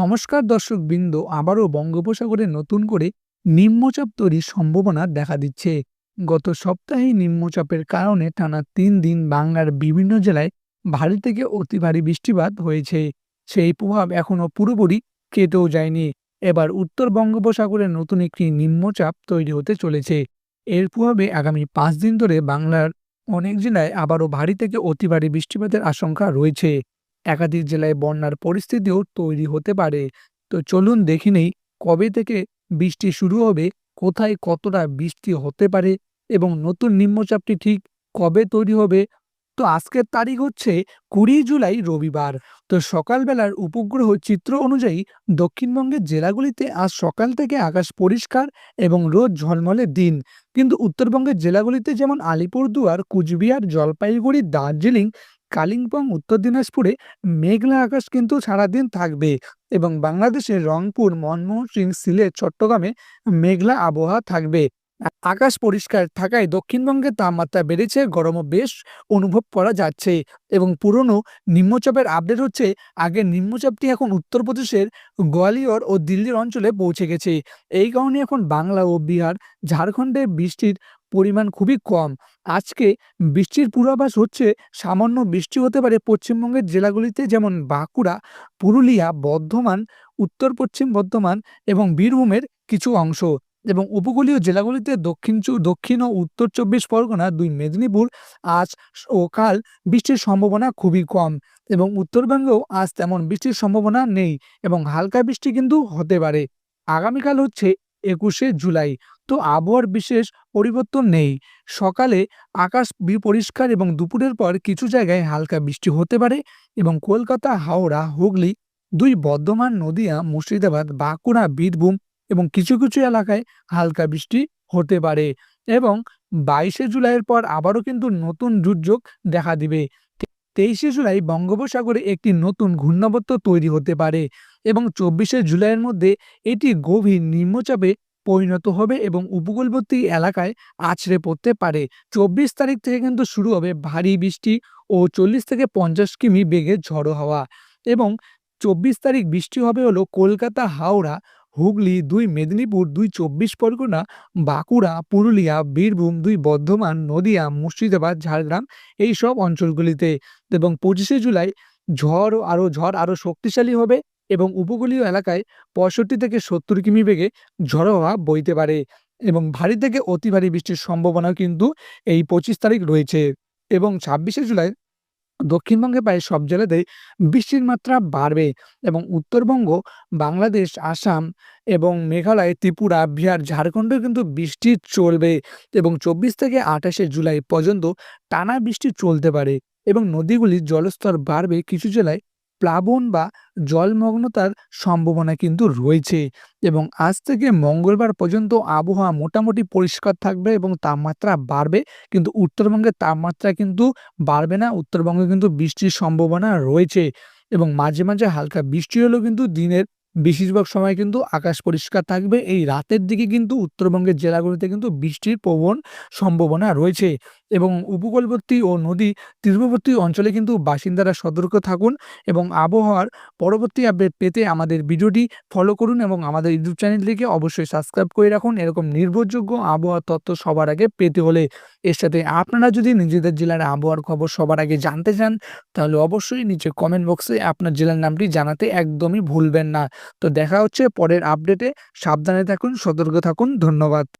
নমস্কার দর্শক বৃন্দ আবারও বঙ্গোপসাগরে নতুন করে নিম্নচাপ তৈরির সম্ভাবনা দেখা দিচ্ছে। গত সপ্তাহে নিম্নচাপের কারণে টানা তিন দিন বাংলার বিভিন্ন জেলায় ভারী থেকে অতি ভারী বৃষ্টিপাত হয়েছে। সেই প্রভাব এখনও পুরোপুরি কেটেও যায়নি। এবার উত্তর বঙ্গোপসাগরে নতুন একটি নিম্নচাপ তৈরি হতে চলেছে। এর প্রভাবে আগামী পাঁচ দিন ধরে বাংলার অনেক জেলায় আবারও ভারী থেকে অতি ভারী বৃষ্টিপাতের আশঙ্কা রয়েছে। একাধিক জেলায় বন্যার পরিস্থিতিও তৈরি হতে পারে। তো চলুন দেখে নেই, কবে থেকে বৃষ্টি শুরু হবে, কোথায় কতটা বৃষ্টি হতে পারে এবং নতুন নিম্নচাপটি ঠিক কবে তৈরি হবে? তো আজকের তারিখ হচ্ছে কুড়ি জুলাই রবিবার। তো সকালবেলার উপগ্রহ চিত্র অনুযায়ী দক্ষিণবঙ্গের জেলাগুলিতে আজ সকাল থেকে আকাশ পরিষ্কার এবং রোদ ঝলমলে দিন। কিন্তু উত্তরবঙ্গের জেলাগুলিতে যেমন আলিপুরদুয়ার, কুচবিহার, জলপাইগুড়ি, দার্জিলিং কালিম্পং, উত্তর দিনাজপুরে মেঘলা আকাশ কিন্তু সারাদিন থাকবে এবং বাংলাদেশের রংপুর, মনমোহন সিং, সিলেট, চট্টগ্রামে মেঘলা আবহাওয়া থাকবে। আকাশ পরিষ্কার থাকায় দক্ষিণবঙ্গের তাপমাত্রা বেড়েছে, গরমও বেশ অনুভব করা যাচ্ছে এবং পুরনো নিম্নচাপের আপডেট হচ্ছে আগে নিম্নচাপটি এখন উত্তরপ্রদেশের গোয়ালিয়র ও দিল্লির অঞ্চলে পৌঁছে গেছে। এই কারণে এখন বাংলা ও বিহার, ঝাড়খণ্ডে বৃষ্টির পরিমাণ খুবই কম। আজকে বৃষ্টির পূর্বাভাস হচ্ছে, সামান্য বৃষ্টি হতে পারে পশ্চিমবঙ্গের জেলাগুলিতে যেমন বাঁকুড়া, পুরুলিয়া, বর্ধমান উত্তর পশ্চিম বর্ধমান এবং বীরভূমের কিছু অংশ এবং উপকূলীয় জেলাগুলিতে দক্ষিণ দক্ষিণ ও উত্তর চব্বিশ পরগনা, দুই মেদিনীপুর আজ ও কাল বৃষ্টির সম্ভাবনা খুবই কম এবং উত্তরবঙ্গেও আজ তেমন বৃষ্টির সম্ভাবনা নেই এবং হালকা বৃষ্টি কিন্তু হতে পারে। আগামীকাল হচ্ছে একুশে জুলাই। তো আবহাওয়ার বিশেষ পরিবর্তন নেই। সকালে আকাশ পরিষ্কার এবং দুপুরের পর কিছু জায়গায় হালকা বৃষ্টি হতে পারে এবং কলকাতা, হাওড়া, হুগলি দুই বর্ধমান, নদিয়া, মুর্শিদাবাদ, বাঁকুড়া, বীরভূম এবং কিছু কিছু এলাকায় হালকা বৃষ্টি হতে পারে এবং বাইশে জুলাইয়ের পর আবারও কিন্তু নতুন দুর্যোগ দেখা দিবে। তেইশে জুলাই বঙ্গোপসাগরে একটি নতুন ঘূর্ণাবর্ত তৈরি হতে পারে এবং চব্বিশে জুলাইয়ের মধ্যে এটি গভীর নিম্নচাপে পরিণত হবে এবং উপকূলবর্তী এলাকায় আছড়ে পড়তে পারে। চব্বিশ তারিখ থেকে কিন্তু শুরু হবে ভারী বৃষ্টি ও চল্লিশ থেকে পঞ্চাশ কিমি বেগে ঝড়ো হওয়া এবং চব্বিশ তারিখ বৃষ্টি হবে হলো কলকাতা হাওড়া হুগলি, দুই মেদিনীপুর, দুই চব্বিশ পরগনা, বাঁকুড়া, পুরুলিয়া, বীরভূম, দুই বর্ধমান, নদিয়া, মুর্শিদাবাদ, ঝাড়গ্রাম এই সব অঞ্চলগুলিতে এবং পঁচিশে জুলাই ঝড় আরও ঝড় আরও শক্তিশালী হবে এবং উপকূলীয় এলাকায় পঁয়ষট্টি থেকে সত্তর কিমি বেগে ঝড়ো হওয়া বইতে পারে এবং ভারী থেকে অতি ভারী বৃষ্টির সম্ভাবনাও কিন্তু এই পঁচিশ তারিখ রয়েছে এবং ছাব্বিশে জুলাই দক্ষিণবঙ্গে প্রায় সব জেলাতেই বৃষ্টির মাত্রা বাড়বে এবং উত্তরবঙ্গ, বাংলাদেশ, আসাম এবং মেঘালয়, ত্রিপুরা, বিহার, ঝাড়খণ্ডেও কিন্তু বৃষ্টি চলবে এবং চব্বিশ থেকে আঠাশে জুলাই পর্যন্ত টানা বৃষ্টি চলতে পারে এবং নদীগুলির জলস্তর বাড়বে কিছু জেলায় প্লাবন বা জলমগ্নতার সম্ভাবনা কিন্তু রয়েছে এবং আজ থেকে মঙ্গলবার পর্যন্ত আবহাওয়া মোটামুটি পরিষ্কার থাকবে এবং তাপমাত্রা বাড়বে। কিন্তু উত্তরবঙ্গের তাপমাত্রা কিন্তু বাড়বে না, উত্তরবঙ্গে কিন্তু বৃষ্টির সম্ভাবনা রয়েছে এবং মাঝে মাঝে হালকা বৃষ্টি হলেও কিন্তু দিনের বেশিরভাগ সময় কিন্তু আকাশ পরিষ্কার থাকবে। এই রাতের দিকে কিন্তু উত্তরবঙ্গের জেলাগুলিতে কিন্তু বৃষ্টির প্রবণ সম্ভাবনা রয়েছে। এবং উপকূলবর্তী ও নদী তীরবর্তী অঞ্চলে কিন্তু বাসিন্দারা সতর্ক থাকুন এবং আবহাওয়ার পরবর্তী আপডেট পেতে আমাদের ভিডিওটি ফলো করুন এবং আমাদের ইউটিউব চ্যানেলটিকে অবশ্যই সাবস্ক্রাইব করে রাখুন। এরকম নির্ভরযোগ্য আবহাওয়ার তথ্য সবার আগে পেতে হলে এর সাথে আপনারা যদি নিজেদের জেলার আবহাওয়ার খবর সবার আগে জানতে চান, তাহলে অবশ্যই নিচে কমেন্ট বক্সে আপনার জেলার নামটি জানাতে একদমই ভুলবেন না। তো দেখা হচ্ছে পরের আপডেটে সাবধানে থাকুন, সতর্ক থাকুন। ধন্যবাদ।